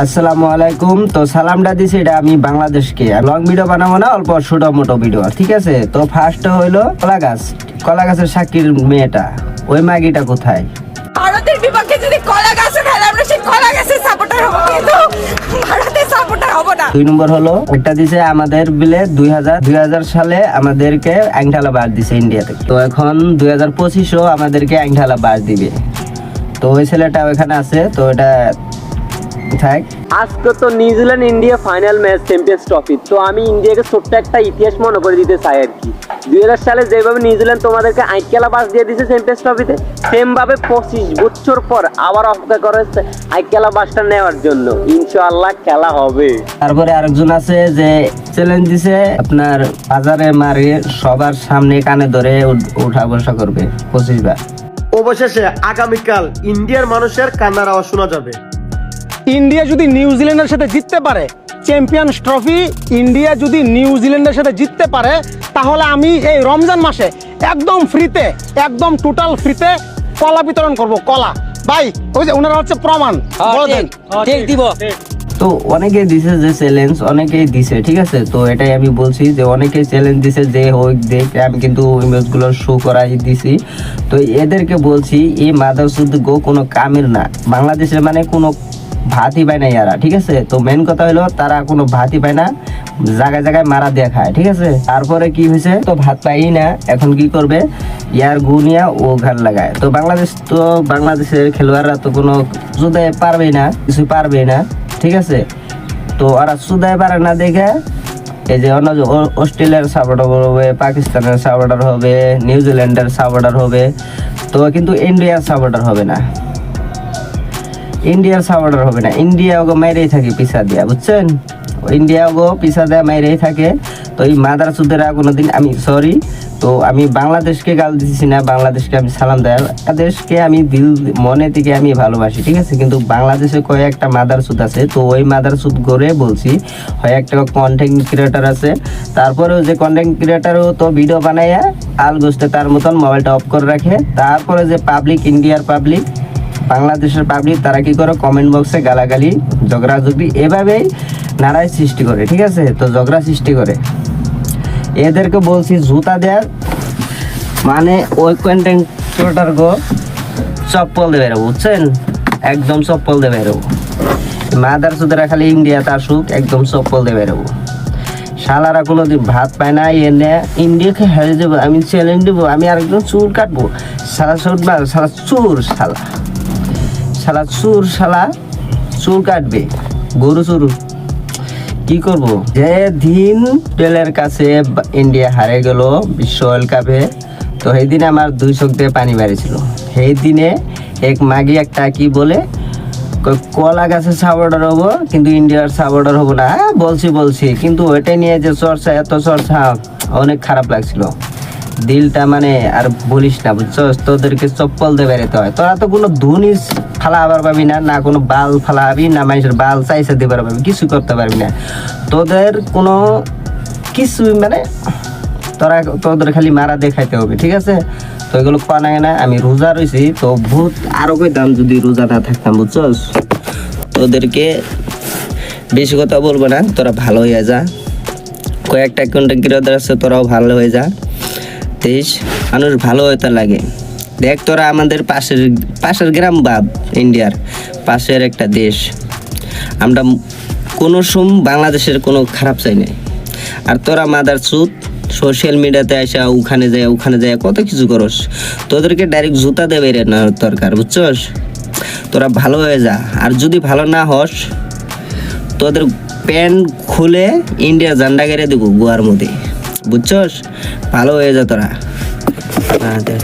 আসসালামু আলাইকুম। তো সালামটা দিছি এটা আমি বাংলাদেশকে। লং ভিডিও বানাবো না অল্প ছোট মোটো ভিডিও ঠিক আছে? তো ফার্স্ট হইল কলা গাছ। কলা গাছের সাক্ষীর মেয়েটা ওই মাগিটা কোথায়? ভারতের বিপক্ষে যদি কলা গাছে খেলে আমরা সেই কলা গাছের সাপোর্টার হব কিন্তু ভারতের সাপোর্টার হব না। দুই নম্বর হলো একটা দিছে আমাদের বিলে দুই হাজার দুই হাজার সালে আমাদেরকে আংঠালা বাস দিছে ইন্ডিয়া থেকে। তো এখন দুই হাজার পঁচিশও আমাদেরকে আংঠালা বাস দিবে। তো ওই ছেলেটা ওখানে আছে তো এটা থাক আজকে তো New Zealand India final match champions trophy তো আমি ইন্ডিয়াকে ছোট্ট একটা ইতিহাস মনে করে দিতে চাই আর কি। দুই হাজার সালে যেভাবে নিউজিল্যান্ড তোমাদেরকে আইকেলা পাস দিয়ে দিয়েছে চ্যাম্পিয়ন্স ট্রফিতে সেম ভাবে পঁচিশ বছর পর আবার অপেক্ষা করেছে আইকেলা বাসটা নেওয়ার জন্য। ইনশাআল্লাহ খেলা হবে। তারপরে আরেকজন আছে যে চ্যালেঞ্জ দিছে আপনার বাজারে মারে সবার সামনে কানে ধরে উঠ- উঠা বসা করবে পঁচিশ বার। অবশেষে আগামীকাল ইন্ডিয়ার মানুষের কান্নার আওয়াজ শোনা যাবে। ইন্ডিয়া যদি নিউজিল্যান্ডের সাথে জিততে পারে চ্যাম্পিয়ন্স ট্রফি ইন্ডিয়া যদি নিউজিল্যান্ডের সাথে জিততে পারে তাহলে আমি এই রমজান মাসে একদম ফ্রিতে একদম টোটাল ফ্রিতে কলা বিতরণ করব কলা। ভাই ওই যে ওনারা হচ্ছে প্রমাণ বলে দেন। ঠিক দিব। তো অনেকেই দিছে যে চ্যালেঞ্জ অনেকেই দিছে ঠিক আছে? তো এটাই আমি বলছি যে অনেকেই চ্যালেঞ্জ দিছে যে হোক দেখ আমি কিন্তু ইমেজগুলো শো করাই দিছি। তো এদেরকে বলছি এই মাদার গো কোনো কামের না। বাংলাদেশের মানে কোনো ভাতই পায় না ইয়ারা, ঠিক আছে? তো মেন কথা হলো তারা কোনো ভাতই পায় না জায়গায় জায়গায় মারা দিয়ে খায়, ঠিক আছে? তারপরে কি হয়েছে? তো ভাত পাই না, এখন কি করবে? ইয়ার গুনিয়া ও ঘাট লাগায়। তো বাংলাদেশ তো বাংলাদেশের খেলোয়াড়রা তো কোনো যুদে পারবে না কিছু পারবে না, ঠিক আছে? তো ওরা সুদায় পারে না দেখে, এই যে অন্য অস্ট্রেলিয়ার সাপোর্টার হবে, পাকিস্তানের সাপোর্টার হবে, নিউজিল্যান্ডের সাপোর্টার হবে, তো কিন্তু ইন্ডিয়ার সাপোর্টার হবে না। ইন্ডিয়ার সাপোর্টার হবে না। ইন্ডিয়া ওগো মেরেই থাকে পিসা দিয়া, বুঝছেন? ইন্ডিয়া ওগো পিছা দেয়া মেরেই থাকে। তো এই মাদার সুদেরা কোনোদিন আমি সরি তো আমি বাংলাদেশকে গাল দিচ্ছি না, বাংলাদেশকে আমি সালাম দেয়। বাংলাদেশকে আমি দিল, মনে থেকে আমি ভালোবাসি, ঠিক আছে? কিন্তু বাংলাদেশে কয়েকটা মাদার সুদ আছে, তো ওই মাদার সুদ গড়ে বলছি, হয় একটা কন্টেন্ট ক্রিয়েটার আছে। তারপরেও যে কন্টেন্ট ক্রিয়েটারও তো ভিডিও বানাইয়া আল গোস্তে তার মতন মোবাইলটা অফ করে রাখে। তারপরে যে পাবলিক ইন্ডিয়ার পাবলিক বাংলাদেশের পাবলিক তারা কি করে কমেন্ট বক্সে গালাগালি ঝগড়াঝগড়ি এভাবেই নারায় সৃষ্টি করে, ঠিক আছে? তো ঝগড়া সৃষ্টি করে। এদেরকে বলছি জুতা দেয়ার মানে ওই কন্টেন্ট গো চপ্পল দেবে রে, বুঝছেন? একদম চপ্পল দেবে রে মাদার সুদেরা খালি ইন্ডিয়াতে আসুক, একদম চপ্পল দেবে রে শালারা কোনোদিন ভাত পায় না এনে ইন্ডিয়াকে হেরে দেবো আমি চ্যালেঞ্জ দেবো, আমি আরেকজন চুল কাটবো। সারা চুল সারা চুর শালা। শালা চুর শালা চুল কাটবে। গরু চুর। কি করব? যে দিন টেলের কাছে ইন্ডিয়া হারে গেল বিশ্ব ওয়ার্ল্ড কাপে তো সেই দিনে আমার দুই চোখ দিয়ে পানি বেড়েছিল। সেই দিনে এক মাগি একটা কি বলে কলা গাছের সাপোর্টার হব কিন্তু ইন্ডিয়ার সাপোর্টার হব না। হ্যাঁ, বলছি বলছি কিন্তু ওইটাই নিয়ে যে চর্চা এত চর্চা অনেক খারাপ লাগছিল। দিলটা মানে আর বলিস না, বুঝছস? তোদেরকে চপ্পল দিয়ে বেরোতে হয়। তোরা তো কোনো ধুনি ফালা আবার পাবি না না কোনো বাল ফালা না মানুষের বাল চাইছে দিবার পাবি, কিছু করতে পারবি না। তোদের কোনো কিছু মানে তোরা তোদের খালি মারা দেখাইতে হবে, ঠিক আছে? তো এগুলো নাই না আমি রোজা রয়েছি তো ভূত আরও কইতাম যদি রোজা না থাকতাম, বুঝছস? তোদেরকে বেশি কথা বলব না, তোরা ভালো হয়ে যা। কয়েকটা কন্টেন্ট ক্রিয়েটার আছে, তোরাও ভালো হয়ে যা। দেশ মানুষ ভালো হইতে লাগে। দেখ তোরা আমাদের পাশের পাশের গ্রাম বাপ ইন্ডিয়ার। পাশের একটা দেশ। আমরা কোনো সম বাংলাদেশের কোনো খারাপ চাই নাই। আর তোরা মাদার সুদ সোশ্যাল মিডিয়াতে আসা ওখানে যায় ওখানে যায় কত কিছু করস। তোদেরকে ডাইরেক্ট জুতা দেবে রে না দরকার, বুঝছস? তোরা ভালো হয়ে যা। আর যদি ভালো না হস, তোদের প্যান্ট খুলে ইন্ডিয়া ঝান্ডা গেড়ে দেবো গোয়ার মধ্যে। বুঝছস? ভালো হয়ে যা তোরা। হ্যাঁ দেখ